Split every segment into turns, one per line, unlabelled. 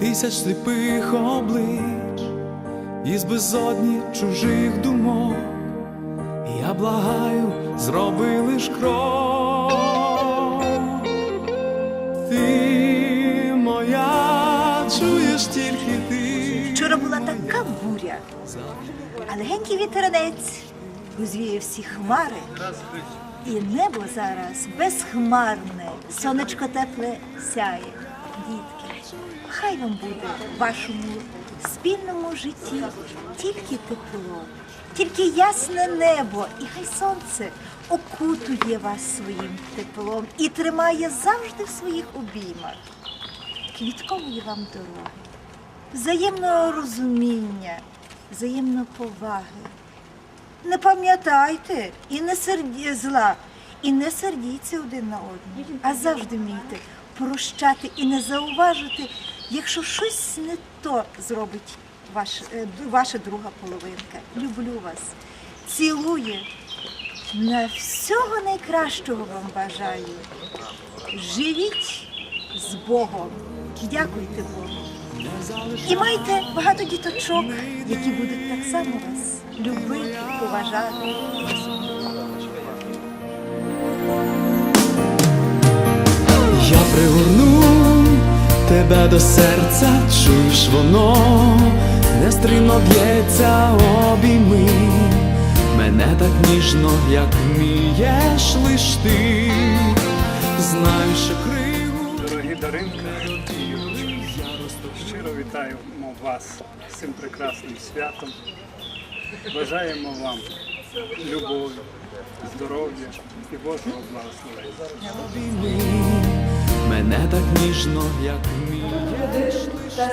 тисяч сліпих облич, із безодні чужих думок, я благаю, зроби лиш крок. Ти моя, чуєш тільки ти.
Вчора була така буря, а легенький вітернець розвіє всі хмари. І небо зараз безхмарне, сонечко тепле сяє. Дітки, хай вам буде в вашому спільному житті тільки тепло, тільки ясне небо, і хай сонце окутує вас своїм теплом і тримає завжди в своїх обіймах. Квіткової вам дороги взаємного розуміння, взаємної поваги. Не пам'ятайте і не серді зла, і не сердіться один на одного, а завжди вмійте прощати і не зауважити, якщо щось не то зробить ваш, е, ваша друга половинка. Люблю вас, цілую. На всього найкращого вам бажаю. Живіть з Богом. Дякуйте Богу. І майте багато діточок, які будуть так само вас любити, поважати.
Пригорну тебе до серця, чуєш воно, нестримно б'ється обійми, мене так ніжно, як вмієш лиш ти, знаю, що криву.
Дорогі Даринка і Юрчик, щиро вітаємо вас з цим прекрасним святом. Бажаємо вам любові, здоров'я і Божого благословення.
Мене так ніжно, як вмієш.
та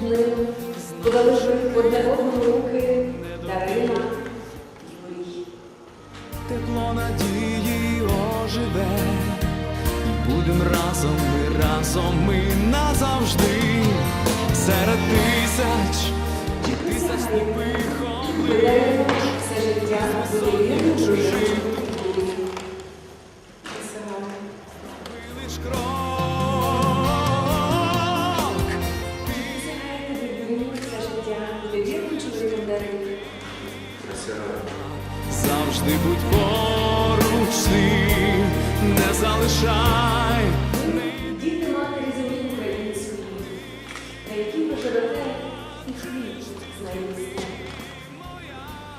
дни, коли лежать одне одному руки, Дарина, Юрій.
Тепло надії оживе, і будем разом, ми разом, ми назавжди, серед тисяч і тисяч сліпих облич.
Все життя вірним
чужих Завжди будь поруч ти, не залишай.
Діти матері землі української, на якій ви і хліб знайдете.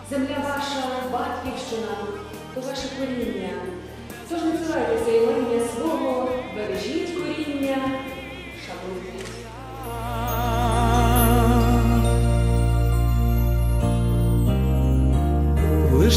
Земля ваша, батьківщина, то ваше коріння. Тож не цурайтеся імення свого, бережіть коріння,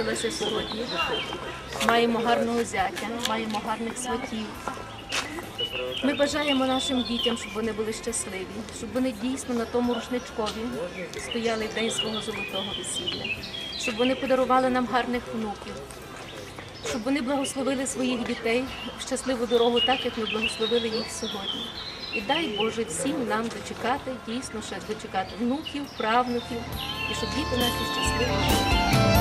родина сьогодні. Маємо гарного зятя, маємо гарних сватів. Ми бажаємо нашим дітям, щоб вони були щасливі, щоб вони дійсно на тому рушничкові стояли в день свого золотого весілля, щоб вони подарували нам гарних внуків, щоб вони благословили своїх дітей в щасливу дорогу, так як ми благословили їх сьогодні. І дай Боже всім нам дочекати, дійсно ще дочекати внуків, правнуків, і щоб діти наші щасливі.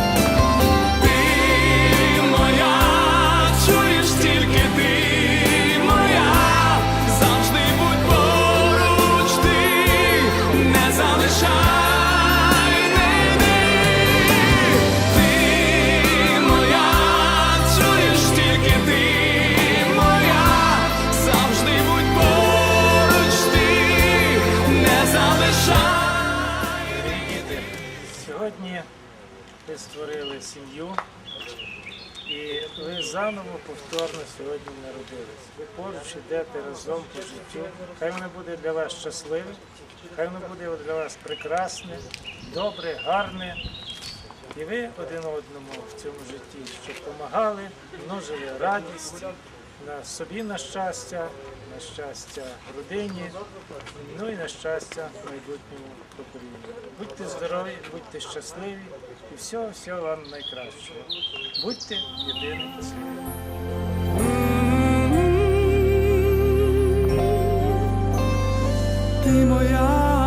Сьогодні ви створили сім'ю і ви заново повторно сьогодні народились. Ви поруч йдете разом по життю. Хай воно буде для вас щасливе, хай воно буде для вас прекрасне, добре, гарне. І ви один одному в цьому житті, щоб допомагали, множили радість на собі на щастя, на щастя родині, ну і на щастя майбутньому поколінню. Будьте здорові, будьте щасливі і всього, всього вам найкращого. Будьте єдині світ.
Ти моя.